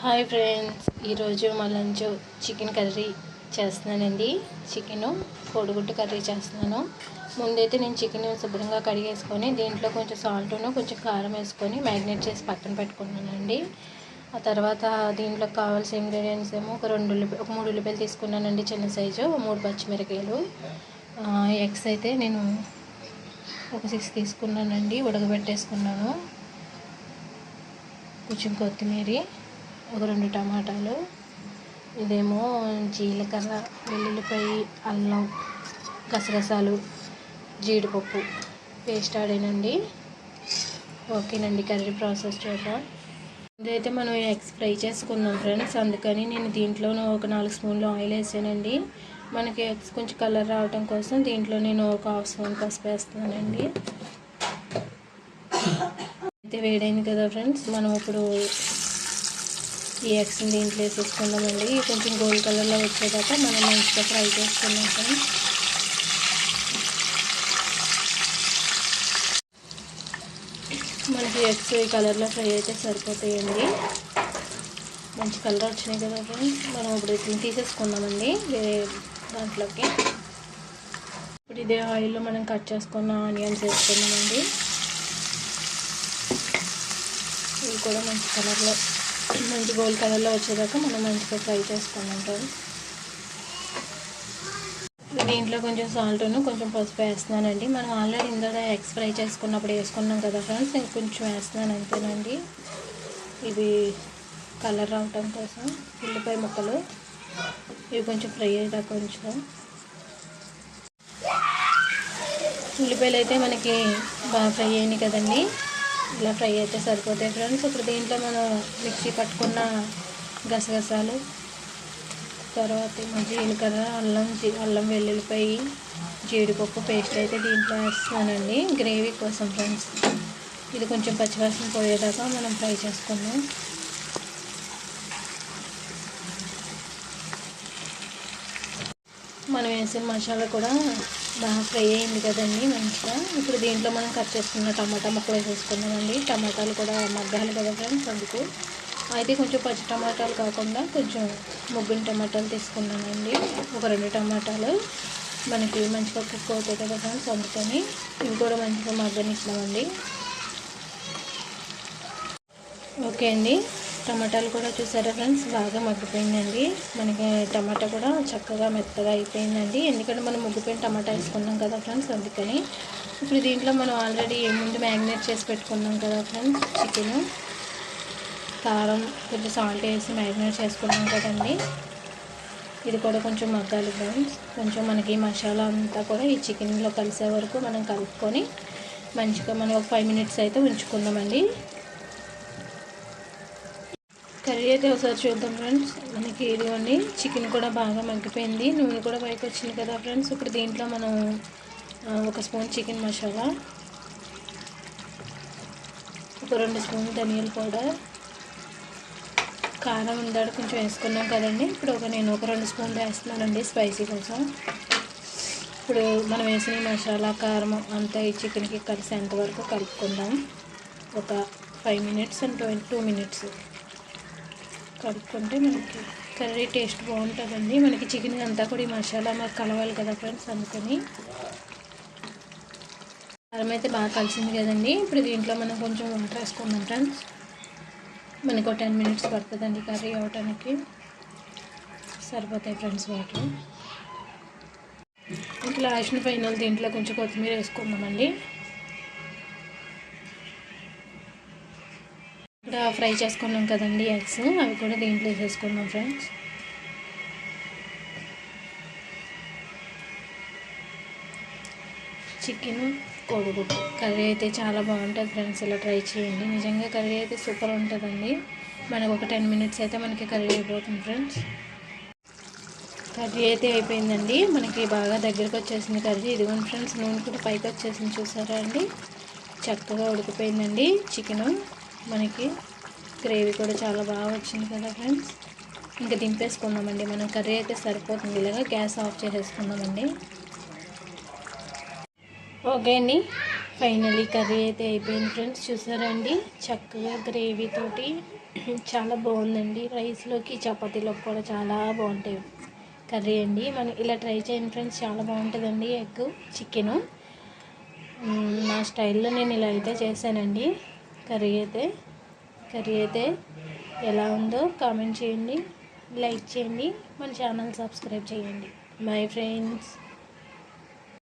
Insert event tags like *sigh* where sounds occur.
Hi friends ఈరోజు మా lunch chicken curry చేస్తున్నానండి. చికెన్ కోడిగుడ్డు కర్రీ చేస్తున్నాను. ముందైతే నేను చికెన్ శుభ్రంగా కడిగేసుకొని దీంట్లో కొంచెం సాల్ట్ను కొంచెం కారం వేసుకొని మ్యాగ్నేట్ చేసి పక్కన పెట్టుకున్నానండి. ఆ తర్వాత దీంట్లో కావాల్సిన ఇంగ్రీడియంట్స్ ఏమో ఒక రెండు ఉల్లిపాయ ఒక మూడు ఉల్లిపాయలు తీసుకున్నానండి చిన్న సైజు మూడు పచ్చిమిరకాయలు. ఎగ్స్ అయితే నేను ఒక సిక్స్ తీసుకున్నానండి ఉడకబెట్టేసుకున్నాను. కొంచెం కొత్తిమీర. ఒక రెండు టమాటాలు ఇదేమో జీలకర్ర వెల్లుల్లిపాయ అల్లం గసగసాలు జీడిపప్పు. పేస్ట్ ఆడానండి ఓకేనండి కర్రీ ప్రాసెస్ చూద్దాం. ఇదైతే మనం ఎగ్స్ ఫ్రై చేసుకుందాం ఫ్రెండ్స్. అందుకని నేను దీంట్లో ఒక నాలుగు స్పూన్లు ఆయిల్ వేసానండి. మనకి ఎగ్స్ కొంచెం కలర్ రావడం కోసం దీంట్లో నేను ఒక హాఫ్ స్పూన్ పసుపు వేస్తున్నానండి. *coughs* అయితే వేడైంది కదా ఫ్రెండ్స్. మనం ఇప్పుడు ఈ ఎగ్స్ని దీంట్లో వేసేసుకుందామండి. కొంచెం గోల్డ్ కలర్లో వచ్చేదాకా మనం మంచిగా ఫ్రై చేసుకున్నాం ఫ్రెండ్స్. మనకి ఎగ్స్ ఈ కలర్లో ఫ్రై అయితే సరిపోతాయండి. మంచి కలర్ వచ్చినాయి కదా ఫ్రెండ్స్. మనం ఇప్పుడు ఇట్లా తీసేసుకున్నామండి వేరే దాంట్లోకి. ఇప్పుడు ఇదే ఆయిల్లో మనం కట్ చేసుకున్న ఆనియన్స్ వేసుకున్నామండి ఇవి కూడా మంచి కలర్లో మంచి గోల్డ్ కలర్లో వచ్చేదాకా మనం మంచిగా ఫ్రై చేసుకున్నాం దీంట్లో కొంచెం సాల్ట్ను కొంచెం పసుపు వేస్తున్నానండి. మనం ఆల్రెడీ ఇందులో ఎగ్స్ ఫ్రై చేసుకున్నప్పుడు వేసుకున్నాం కదా ఫ్రెండ్స్ నేను కొంచెం వేస్తున్నాను అంతేనండి. ఇవి కలర్ రావటం కోసం ఉల్లిపాయ ముక్కలు ఇవి కొంచెం ఫ్రై అయ్యేదా కొంచెం ఉల్లిపాయలు అయితే మనకి బాగా ఫ్రై అయినాయి కదండి. ఇలా ఫ్రై అయితే సరిపోతాయి ఫ్రెండ్స్. ఇప్పుడు దీంట్లో మనం మిక్సీ పట్టుకున్న గసగసాలు తర్వాత ఏమో జీలకర్ర అల్లం అల్లం వెల్లుల్లిపాయ జీడిపప్పు పేస్ట్ అయితే దీంట్లో వేస్తున్నానండి గ్రేవీ కోసం ఫ్రెండ్స్. ఇది కొంచెం పచ్చివాసన పోయేదాకా మనం ఫ్రై చేసుకుందాం. మనం వేసిన మసాలా కూడా బాగా ఫ్రై అయింది కదండి మంచిగా. ఇప్పుడు దీంట్లో మనం కట్ చేసుకున్న టమాటా ముక్కలు వేసేసుకున్నామండి టమాటాలు కూడా మగ్గాలి కదా ఫ్రెండ్స్ అందుకు. అయితే కొంచెం పచ్చి టమాటాలు కాకుండా కొంచెం ముగ్గుని టమాటాలు తీసుకున్నానండి. ఒక రెండు టమాటాలు మనకి మంచిగా కుక్ అవుతాయి కదా ఫ్రెండ్స్ అందుకని ఇవి కూడా మంచిగా మగ్గనిస్తామండి. ఓకే అండి. టమాటాలు కూడా చూసారా ఫ్రెండ్స్? బాగా మగ్గిపోయిందండి. మనకి టమాటా కూడా చక్కగా మెత్తగా అయిపోయిందండి. ఎందుకంటే మనం ముగ్గిపోయిన టమాటా వేసుకున్నాం కదా ఫ్రెండ్స్ అందుకని. ఇప్పుడు దీంట్లో మనం ఆల్రెడీ ముందు మ్యాగ్నేట్ చేసి పెట్టుకున్నాం కదా ఫ్రెండ్స్ చికెన్. కారం కొంచెం సాల్ట్ వేసి మ్యాగ్నేట్ చేసుకున్నాం కదండి. ఇది కూడా కొంచెం మగ్గాలి ఫ్రెండ్స్. కొంచెం మనకి మసాలా అంతా కూడా ఈ చికెన్లో కలిసే వరకు మనం కలుపుకొని మంచిగా మనం ఒక ఫైవ్ మినిట్స్ అయితే ఉంచుకుందామండి కర్రీ అయితే ఒకసారి చూద్దాం ఫ్రెండ్స్. మనకి ఇదిగోండి చికెన్ కూడా బాగా మగ్గిపోయింది. నూనె కూడా పైకి వచ్చింది కదా ఫ్రెండ్స్. ఇప్పుడు దీంట్లో మనం ఒక స్పూన్ చికెన్ మసాలా ఒక రెండు స్పూన్ ధనియాల పౌడర్ కారం ఉందాడు కొంచెం వేసుకున్నాం కదండి. ఇప్పుడు ఒక నేను ఒక రెండు స్పూన్లు వేస్తున్నానండి స్పైసీ కోసం. ఇప్పుడు మనం వేసిన మసాలా కారం అంతా ఈ చికెన్కి కలిసి ఎంతవరకు కలుపుకుందాం. ఒక five minutes and twenty two minutes. కలుపుకుంటే మనకి కర్రీ టేస్ట్ బాగుంటుందండి. మనకి చికెన్ అంతా కూడా ఈ మసాలా మాకు కలవాలి కదా ఫ్రెండ్స్ అందుకని. కారం అయితే బాగా కలిసింది కదండి. ఇప్పుడు దీంట్లో మనం కొంచెం వాటర్ వేసుకుందాం ఫ్రెండ్స్. మనకు ఒక టెన్ మినిట్స్ పడుతుందండి కర్రీ అవ్వటానికి సరిపోతాయి ఫ్రెండ్స్ వాటర్ ఇంకా లాస్ట్ ఫైనల్ దీంట్లో కొంచెం కొత్తిమీర వేసుకుందామండి. ఇక్కడ ఫ్రై చేసుకున్నాం కదండి ఎగ్స్. అవి కూడా దీంట్లో వేసేసుకున్నాం ఫ్రెండ్స్. చికెన్ కోడిగుడ్డు. కర్రీ అయితే చాలా బాగుంటుంది ఫ్రెండ్స్ ఇలా ట్రై చేయండి. నిజంగా కర్రీ అయితే సూపర్ ఉంటుందండి. మనకు ఒక టెన్ మినిట్స్ అయితే మనకి కర్రీ అయిపోతుంది ఫ్రెండ్స్. కర్రీ అయితే అయిపోయిందండి. మనకి బాగా దగ్గరకు వచ్చేసింది కర్రీ. ఇదిగోండి ఫ్రెండ్స్ నూనె కూడా పైకి వచ్చేసింది చూసారా అండి? చక్కగా ఉడికిపోయిందండి చికెను. మనకి గ్రేవీ కూడా చాలా బాగా వచ్చింది కదా ఫ్రెండ్స్. ఇంకా దింపేసుకుందామండి. మనం కర్రీ అయితే సరిపోతుంది. ఇలాగా గ్యాస్ ఆఫ్ చేసేసుకుందామండి. ఓకే అండి. ఫైనలీ కర్రీ అయితే అయిపోయింది ఫ్రెండ్స్. చూసారండి? చక్కగా గ్రేవీతోటి *clears throat* చాలా బాగుందండి. రైస్లోకి చపాతీలోకి కూడా చాలా బాగుంటాయి. కర్రీ అండి. మనం ఇలా ట్రై చేయండి ఫ్రెండ్స్. చాలా బాగుంటుందండి ఎగ్ చికెను. నా స్టైల్లో నేను ఇలా అయితే చేశానండి. కర్రీ అయితే కర్రీ అయితే ఎలా ఉందో కామెంట్ చేయండి లైక్ చేయండి మన ఛానల్ సబ్స్క్రైబ్ చేయండి. My friends.